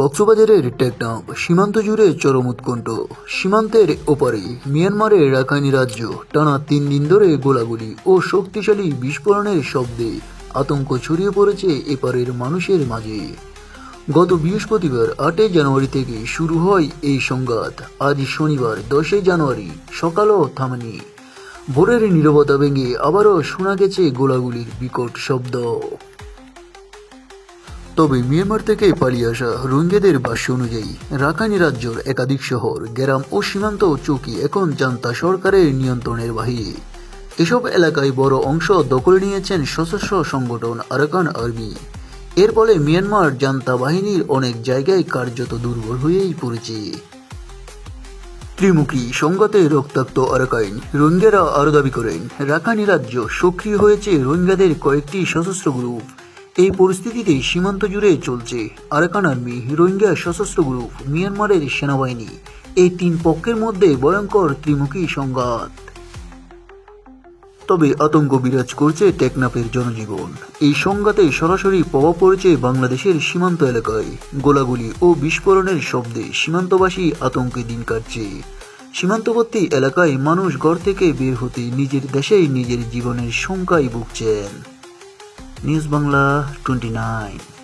কক্সবাজারের টেকনাফ সীমান্ত জুড়ে চরম উৎকণ্ঠ সীমান্তের ওপারে মিয়ানমারের রাখাইনি রাজ্য টানা তিন দিন ধরে গোলাগুলি ও শক্তিশালী বিস্ফোরণের শব্দে আতঙ্ক ছড়িয়ে পড়েছে এপারের মানুষের মাঝে। গত বৃহস্পতিবার আটই জানুয়ারি থেকে শুরু হয় এই সংঘাত। আজ শনিবার দশই জানুয়ারি সকালও থামেনি। ভোরের নীরবতা ভেঙে আবারও শোনা গেছে গোলাগুলির বিকট শব্দ। তবে মিয়ানমার থেকে পালিয়ে আসা রোহিঙ্গাদের ভাষ্য অনুযায়ী, রাখাইনি রাজ্যের একাধিক শহর, গ্রাম ও সীমান্ত চৌকি এখন জান্তা সরকারের নিয়ন্ত্রণের বাহিরে। এসব এলাকায় বড় অংশ দখলে নিয়েছেন সশস্ত্র সংগঠন আরাকান আর্মি। এর ফলে মিয়ানমার জান্তা বাহিনীর অনেক জায়গায় কার্যত দুর্বল হয়েই পড়েছে। ত্রিমুখী সংঘাতে রক্তাক্ত আরাকাইন, রোহিঙ্গারা আরও দাবি করেন, রাখাইনি রাজ্য সক্রিয় হয়েছে রোহিঙ্গাদের কয়েকটি সশস্ত্র গ্রুপ। এই পরিস্থিতিতে সীমান্ত জুড়ে চলছে আরাকান আর্মি রোহিঙ্গা সশস্ত্র গ্রুপ মিয়ানমারের সেনাবাহিনী। এই তিন পক্ষের মধ্যে ভয়ঙ্কর ত্রিমুখী সংঘাত। তবে আতঙ্ক বিরাজ করছে টেকনাফের জনজীবন। এই সংঘাতে সরাসরি প্রভাব পড়েছে বাংলাদেশের সীমান্ত এলাকায়। গোলাগুলি ও বিস্ফোরণের শব্দে সীমান্তবাসী আতঙ্কে দিন কাটছে। সীমান্তবর্তী এলাকায় মানুষ ঘর থেকে বের হতে নিজের দেশেই নিজের জীবনের শঙ্কায় ভুগছেন। News Bangla 29